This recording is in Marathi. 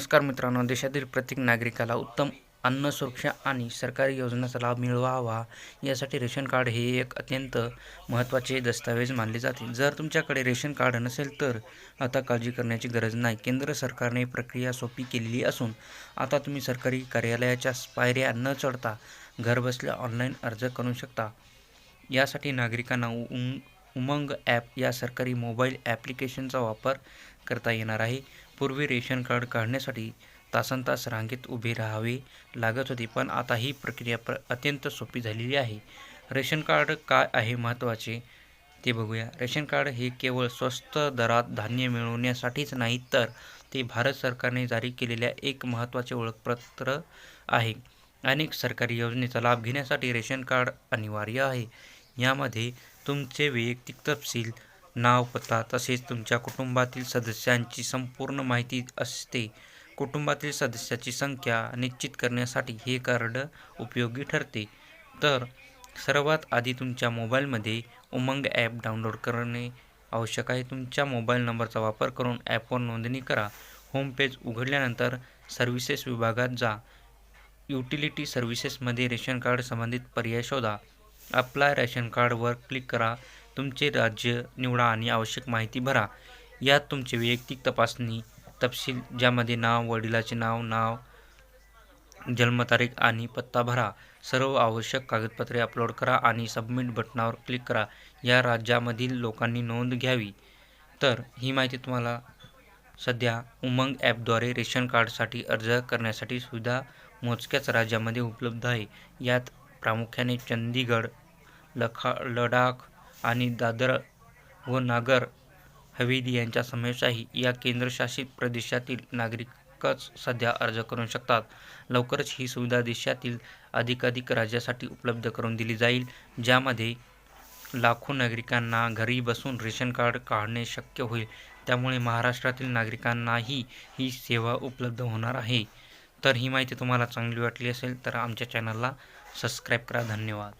नमस्कार मित्रांनो देशातील प्रत्येक नागरिकाला उत्तम अन्न सुरक्षा आणि सरकारी योजनांचा लाभ मिळवावा यासाठी रेशन कार्ड हे एक अत्यंत महत्त्वाचे दस्तावेज मानले जाते. जर तुमच्याकडे रेशन कार्ड नसेल तर आता काळजी करण्याची गरज नाही. केंद्र सरकारने प्रक्रिया सोपी केलेली असून आता तुम्ही सरकारी कार्यालयाच्या पायऱ्या न चढता घरबसल्या ऑनलाईन अर्ज करू शकता. यासाठी नागरिकांना उम उमंग ॲप या सरकारी मोबाईल ॲप्लिकेशनचा वापर करता येणार आहे. पूर्वी रेशन कार्ड काढण्यासाठी तासन तास रांगेत उभे राहावे लागत होते पण आता ही प्रक्रिया प्र अत्यंत सोपी झालेली आहे. रेशन कार्ड काय आहे महत्त्वाचे ते बघूया. रेशन कार्ड हे केवळ स्वस्त दरात धान्य मिळवण्यासाठीच नाही तर ते भारत सरकारने जारी केलेल्या एक महत्त्वाचे ओळखपत्र आहे. अनेक सरकारी योजनेचा लाभ घेण्यासाठी रेशन कार्ड अनिवार्य आहे. यामध्ये तुमचे वैयक्तिक तपशील नाव पत्ता तसेच तुमच्या कुटुंबातील सदस्यांची संपूर्ण माहिती असते. कुटुंबातील सदस्याची संख्या निश्चित करण्यासाठी हे कार्ड उपयोगी ठरते. तर सर्वात आधी तुमच्या मोबाईलमध्ये उमंग ॲप डाउनलोड करणे आवश्यक आहे. तुमच्या मोबाईल नंबरचा वापर करून ॲपवर नोंदणी करा. होम पेज उघडल्यानंतर सर्व्हिसेस विभागात जा. युटिलिटी सर्व्हिसेसमध्ये रेशन कार्ड संबंधित पर्याय शोधा. अप्लाय रेशन कार्डवर क्लिक करा. तुमचे राज्य निवडा आणि आवश्यक माहिती भरा. यात तुमचे वैयक्तिक तपासणी तपशील ज्यामध्ये नाव वडिलाचे नाव नाव जन्मतारीख आणि पत्ता भरा. सर्व आवश्यक कागदपत्रे अपलोड करा आणि सबमिट बटनावर क्लिक करा. या राज्यामधील लोकांनी नोंद घ्यावी. तर ही माहिती तुम्हाला सध्या उमंग ॲपद्वारे रेशन कार्डसाठी अर्ज करण्यासाठी सुविधा मोजक्याच राज्यामध्ये उपलब्ध आहे. यात प्रामुख्याने चंदीगड लखा लडाख आणि दादर व नागर हवेली यांचा समावेश या केंद्रशासित प्रदेशातील नागरिकच सध्या अर्ज करू शकतात. लवकरच ही सुविधा देशातील अधिकाधिक राज्यासाठी उपलब्ध करून दिली जाईल ज्यामध्ये लाखो नागरिकांना घरी बसून रेशन कार्ड काढणे शक्य होईल. त्यामुळे महाराष्ट्रातील नागरिकांनाही ही सेवा उपलब्ध होणार आहे. तर ही माहिती तुम्हाला चांगली वाटली असेल तर आमच्या चॅनलला सबस्क्राईब करा. धन्यवाद.